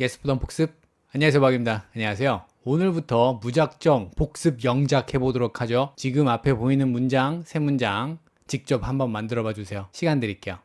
예스 부던 복습. 안녕하세요 박입니다. 안녕하세요. 오늘부터 무작정 복습 영작 해보도록 하죠. 지금 앞에 보이는 문장 세 문장 직접 한번 만들어 봐 주세요. 시간 드릴게요.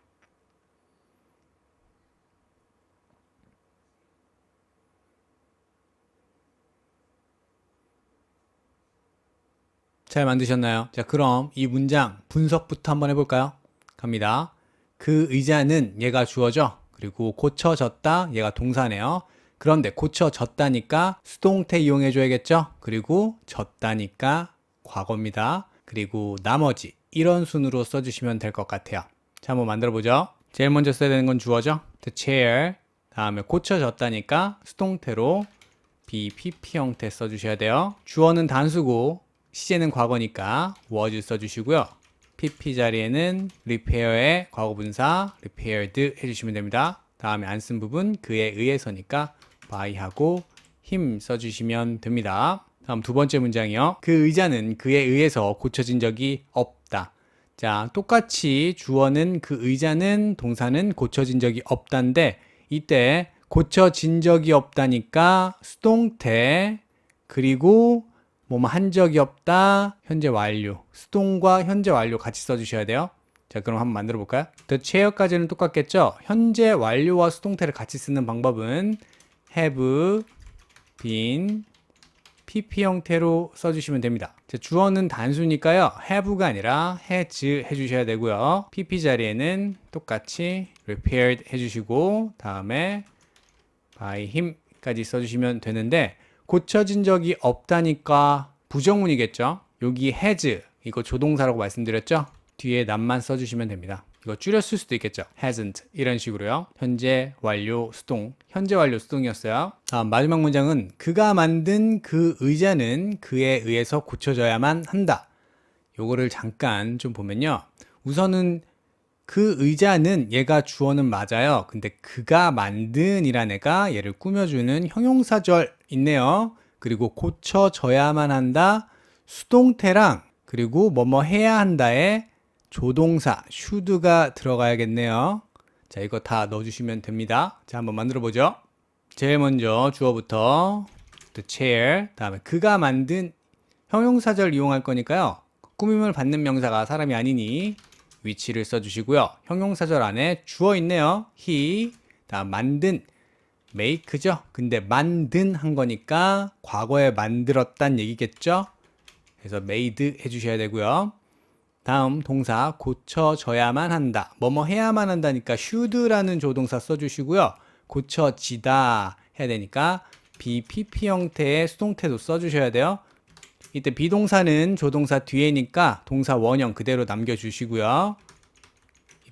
잘 만드셨나요? 자 그럼 이 문장 분석부터 한번 해볼까요? 갑니다. 그 의자는 얘가 주어져 그리고 고쳐졌다 얘가 동사네요 그런데 고쳐졌다니까 수동태 이용해 줘야겠죠? 그리고 졌다니까 과거입니다. 그리고 나머지 이런 순으로 써주시면 될 것 같아요. 자, 한번 만들어 보죠. 제일 먼저 써야 되는 건 주어죠. The chair. 다음에 고쳐졌다니까 수동태로 BPP 형태 써주셔야 돼요. 주어는 단수고 시제는 과거니까 was 써주시고요. PP 자리에는 repair의 과거분사 repaired 해주시면 됩니다. 다음에 안 쓴 부분 그에 의해서니까 by하고 him 써주시면 됩니다. 다음 두 번째 문장이요. 그 의자는 그에 의해서 고쳐진 적이 없다. 자, 똑같이 주어는 그 의자는 동사는 고쳐진 적이 없다인데 이때 고쳐진 적이 없다니까 수동태 그리고 뭐뭐 한 적이 없다 현재 완료 수동과 현재 완료 같이 써주셔야 돼요. 자, 그럼 한번 만들어 볼까요? The chair까지는 똑같겠죠? 현재 완료와 수동태를 같이 쓰는 방법은 have been pp 형태로 써주시면 됩니다. 자, 주어는 단수니까요. have가 아니라 has 해주셔야 되고요. pp 자리에는 똑같이 repaired 해주시고 다음에 by him까지 써주시면 되는데 고쳐진 적이 없다니까 부정문이겠죠. 여기 has 이거 조동사라고 말씀드렸죠. 뒤에 남만 써주시면 됩니다. 이거 줄였을 수도 있겠죠. hasn't 이런 식으로요. 현재 완료 수동, 현재 완료 수동이었어요. 다음 마지막 문장은 그가 만든 그 의자는 그에 의해서 고쳐져야만 한다. 요거를 잠깐 좀 보면요. 우선은 그 의자는 얘가 주어는 맞아요. 근데 그가 만든이란 애가 얘를 꾸며주는 형용사절 있네요. 그리고 고쳐져야만 한다. 수동태랑 그리고 뭐뭐 해야 한다에 조동사 should가 들어가야겠네요. 자, 이거 다 넣어주시면 됩니다. 자, 한번 만들어 보죠. 제일 먼저 주어부터 the chair, 다음에 그가 만든 형용사절 이용할 거니까요. 꾸밈을 받는 명사가 사람이 아니니 위치를 써주시고요. 형용사절 안에 주어 있네요. he, 다음 만든 make죠. 근데 만든 한 거니까 과거에 만들었단 얘기겠죠. 그래서 made 해주셔야 되고요. 다음 동사 고쳐져야만 한다. 뭐뭐 해야만 한다니까 should라는 조동사 써주시고요. 고쳐지다 해야 되니까 BPP 형태의 수동태도 써주셔야 돼요. 이때 비동사는 조동사 뒤에니까 동사 원형 그대로 남겨주시고요.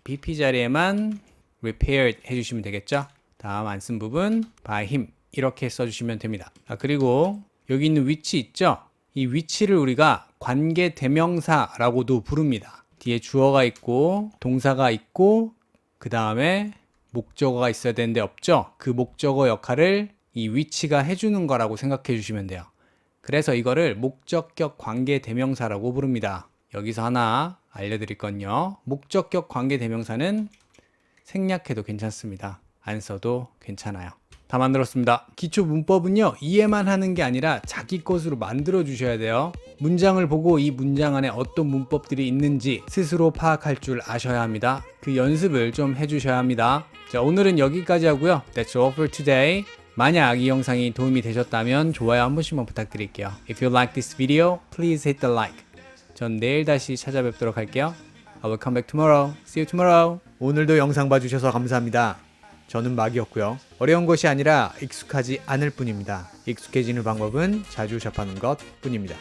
BP 자리에만 repaired 해주시면 되겠죠. 다음 안 쓴 부분 by him 이렇게 써주시면 됩니다. 아, 그리고 여기 있는 위치 있죠? 이 위치를 우리가 관계 대명사라고도 부릅니다. 뒤에 주어가 있고 동사가 있고 그 다음에 목적어가 있어야 되는데 없죠? 그 목적어 역할을 이 위치가 해주는 거라고 생각해 주시면 돼요. 그래서 이거를 목적격 관계 대명사라고 부릅니다. 여기서 하나 알려드릴 건요. 목적격 관계 대명사는 생략해도 괜찮습니다. 안 써도 괜찮아요. 다 만들었습니다. 기초 문법은요, 이해만 하는 게 아니라 자기 것으로 만들어 주셔야 돼요. 문장을 보고 이 문장 안에 어떤 문법들이 있는지 스스로 파악할 줄 아셔야 합니다. 그 연습을 좀 해주셔야 합니다. 자, 오늘은 여기까지 하고요. That's all for today. 만약 이 영상이 도움이 되셨다면 좋아요 한 번씩만 부탁드릴게요. If you like this video, please hit the like. 전 내일 다시 찾아뵙도록 할게요. I will come back tomorrow. See you tomorrow. 오늘도 영상 봐주셔서 감사합니다. 저는 막이었고요. 어려운 것이 아니라 익숙하지 않을 뿐입니다. 익숙해지는 방법은 자주 접하는 것 뿐입니다.